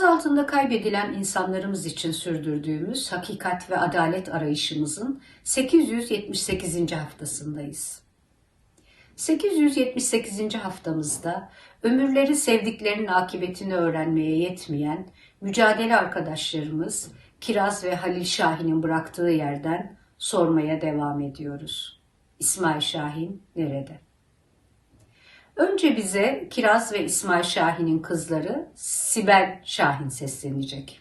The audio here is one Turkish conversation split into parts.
Gözaltında kaybedilen insanlarımız için sürdürdüğümüz hakikat ve adalet arayışımızın 878. haftasındayız. 878. haftamızda ömürleri sevdiklerinin akıbetini öğrenmeye yetmeyen mücadele arkadaşlarımız Kiraz ve Halil Şahin'in bıraktığı yerden sormaya devam ediyoruz. İsmail Şahin nerede? Önce bize Kiraz ve İsmail Şahin'in kızları Sibel Şahin seslenecek.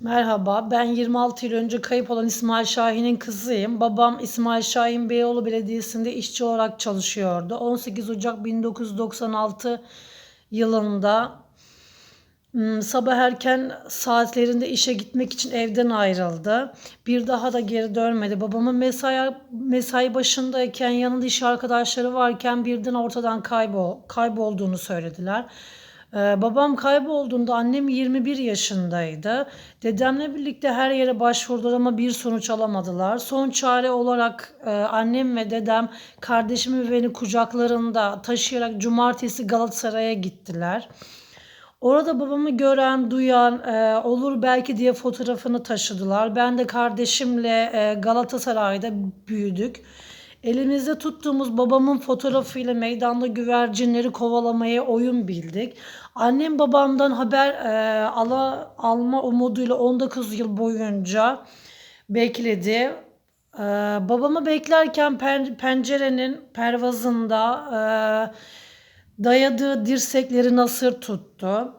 Merhaba, ben 26 yıl önce kayıp olan İsmail Şahin'in kızıyım. Babam İsmail Şahin Beyoğlu Belediyesi'nde işçi olarak çalışıyordu. 18 Ocak 1996 yılında sabah erken saatlerinde işe gitmek için evden ayrıldı. Bir daha da geri dönmedi. Babamın mesai, mesai başındayken yanında iş arkadaşları varken birden ortadan kaybol, kaybolduğunu söylediler. Ee, babam kaybolduğunda annem 21 yaşındaydı. Dedemle birlikte her yere başvurdular ama bir sonuç alamadılar. Son çare olarak e, annem ve dedem kardeşimi beni kucaklarında taşıyarak cumartesi Galatasaray'a gittiler. Orada babamı gören, duyan e, olur belki diye fotoğrafını taşıdılar. Ben de kardeşimle e, Galatasaray'da büyüdük. Elimizde tuttuğumuz babamın fotoğrafıyla meydanda güvercinleri kovalamaya oyun bildik. Annem babamdan haber e, ala, alma umuduyla 19 yıl boyunca bekledi. E, babamı beklerken pen, pencerenin pervazında e, dayadığı dirsekleri nasır tuttu.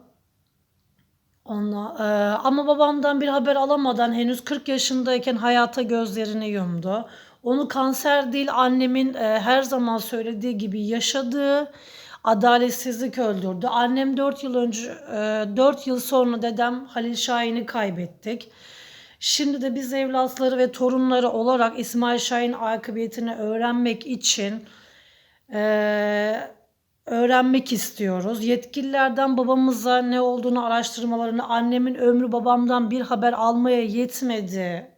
Ona, e, ama babamdan bir haber alamadan henüz 40 yaşındayken hayata gözlerini yumdu. Onu kanser değil annemin e, her zaman söylediği gibi yaşadığı adaletsizlik öldürdü. Annem 4 yıl önce e, 4 yıl sonra dedem Halil Şahin'i kaybettik. Şimdi de biz evlatları ve torunları olarak İsmail Şahin akıbetini öğrenmek için e, öğrenmek istiyoruz. Yetkililerden babamıza ne olduğunu araştırmalarını annemin ömrü babamdan bir haber almaya yetmedi.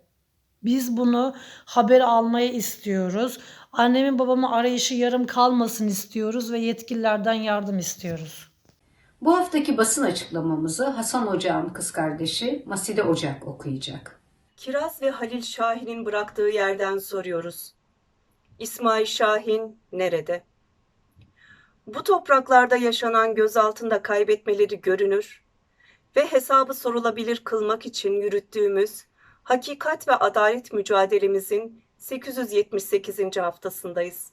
Biz bunu haber almaya istiyoruz. Annemin babamı arayışı yarım kalmasın istiyoruz ve yetkililerden yardım istiyoruz. Bu haftaki basın açıklamamızı Hasan Ocak'ın kız kardeşi Maside Ocak okuyacak. Kiraz ve Halil Şahin'in bıraktığı yerden soruyoruz. İsmail Şahin nerede? Bu topraklarda yaşanan gözaltında kaybetmeleri görünür ve hesabı sorulabilir kılmak için yürüttüğümüz hakikat ve adalet mücadelemizin 878. haftasındayız.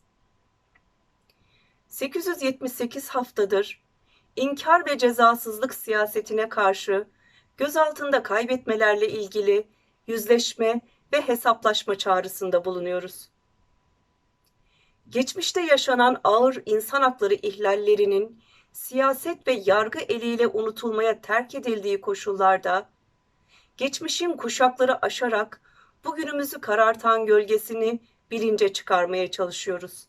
878 haftadır inkar ve cezasızlık siyasetine karşı gözaltında kaybetmelerle ilgili yüzleşme ve hesaplaşma çağrısında bulunuyoruz. Geçmişte yaşanan ağır insan hakları ihlallerinin siyaset ve yargı eliyle unutulmaya terk edildiği koşullarda geçmişin kuşakları aşarak bugünümüzü karartan gölgesini bilince çıkarmaya çalışıyoruz.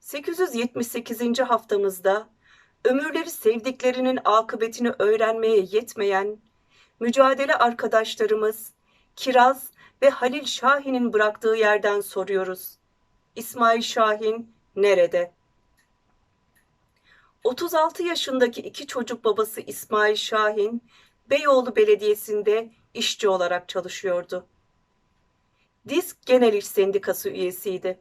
878. haftamızda ömürleri sevdiklerinin akıbetini öğrenmeye yetmeyen mücadele arkadaşlarımız Kiraz ve Halil Şahin'in bıraktığı yerden soruyoruz. İsmail Şahin nerede? 36 yaşındaki iki çocuk babası İsmail Şahin Beyoğlu Belediyesi'nde işçi olarak çalışıyordu. Disk Genel İş Sendikası üyesiydi.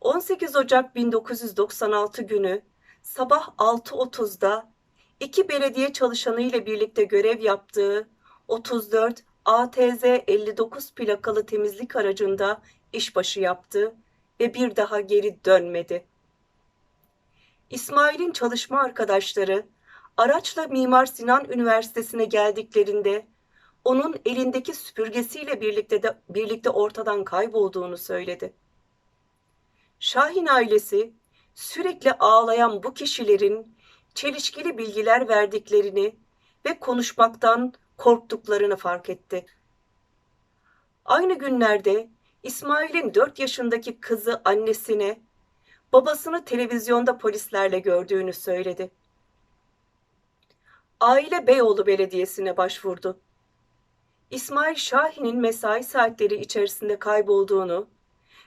18 Ocak 1996 günü sabah 6.30'da iki belediye çalışanı ile birlikte görev yaptığı 34 ATZ 59 plakalı temizlik aracında işbaşı yaptı ve bir daha geri dönmedi. İsmail'in çalışma arkadaşları araçla Mimar Sinan Üniversitesi'ne geldiklerinde onun elindeki süpürgesiyle birlikte de birlikte ortadan kaybolduğunu söyledi. Şahin ailesi sürekli ağlayan bu kişilerin çelişkili bilgiler verdiklerini ve konuşmaktan korktuklarını fark etti. Aynı günlerde İsmail'in 4 yaşındaki kızı annesine babasını televizyonda polislerle gördüğünü söyledi. Aile Beyoğlu Belediyesi'ne başvurdu. İsmail Şahin'in mesai saatleri içerisinde kaybolduğunu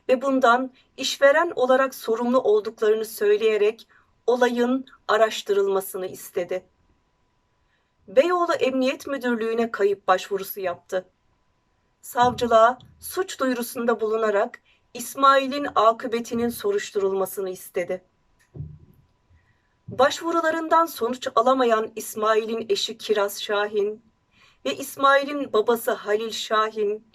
ve bundan işveren olarak sorumlu olduklarını söyleyerek olayın araştırılmasını istedi. Beyoğlu Emniyet Müdürlüğü'ne kayıp başvurusu yaptı. Savcılığa suç duyurusunda bulunarak İsmail'in akıbetinin soruşturulmasını istedi. Başvurularından sonuç alamayan İsmail'in eşi Kiraz Şahin ve İsmail'in babası Halil Şahin,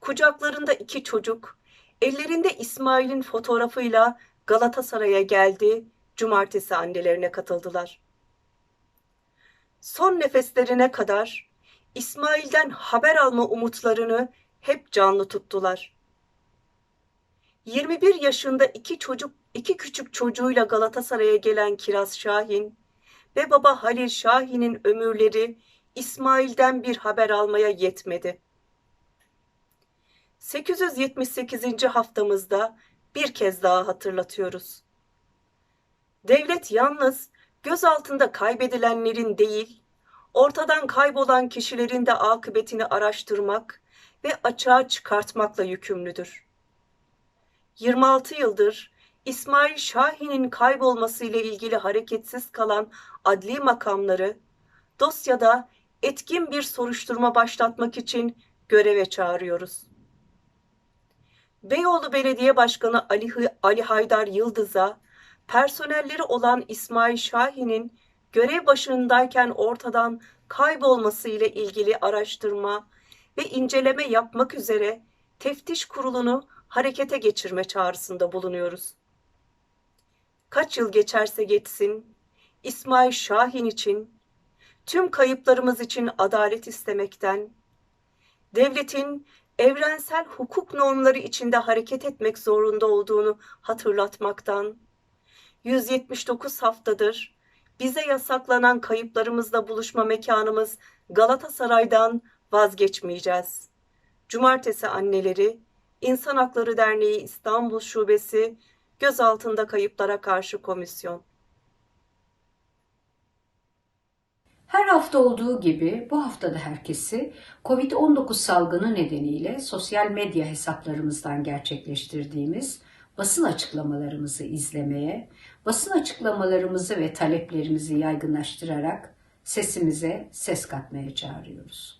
kucaklarında iki çocuk, ellerinde İsmail'in fotoğrafıyla Galatasaray'a geldi, cumartesi annelerine katıldılar. Son nefeslerine kadar İsmail'den haber alma umutlarını hep canlı tuttular. 21 yaşında iki çocuk, iki küçük çocuğuyla Galatasaray'a gelen Kiraz Şahin ve baba Halil Şahin'in ömürleri İsmail'den bir haber almaya yetmedi. 878. haftamızda bir kez daha hatırlatıyoruz. Devlet yalnız göz altında kaybedilenlerin değil, ortadan kaybolan kişilerin de akıbetini araştırmak ve açığa çıkartmakla yükümlüdür. 26 yıldır İsmail Şahin'in kaybolmasıyla ilgili hareketsiz kalan adli makamları dosyada etkin bir soruşturma başlatmak için göreve çağırıyoruz. Beyoğlu Belediye Başkanı Ali, Ali Haydar Yıldız'a personelleri olan İsmail Şahin'in görev başındayken ortadan kaybolması ile ilgili araştırma ve inceleme yapmak üzere teftiş kurulunu harekete geçirme çağrısında bulunuyoruz. Kaç yıl geçerse geçsin, İsmail Şahin için, tüm kayıplarımız için adalet istemekten, devletin evrensel hukuk normları içinde hareket etmek zorunda olduğunu hatırlatmaktan, 179 haftadır bize yasaklanan kayıplarımızla buluşma mekanımız Galatasaray'dan vazgeçmeyeceğiz. Cumartesi anneleri İnsan Hakları Derneği İstanbul Şubesi gözaltında kayıplara karşı komisyon. Her hafta olduğu gibi bu haftada herkesi COVID-19 salgını nedeniyle sosyal medya hesaplarımızdan gerçekleştirdiğimiz basın açıklamalarımızı izlemeye, basın açıklamalarımızı ve taleplerimizi yaygınlaştırarak sesimize ses katmaya çağırıyoruz.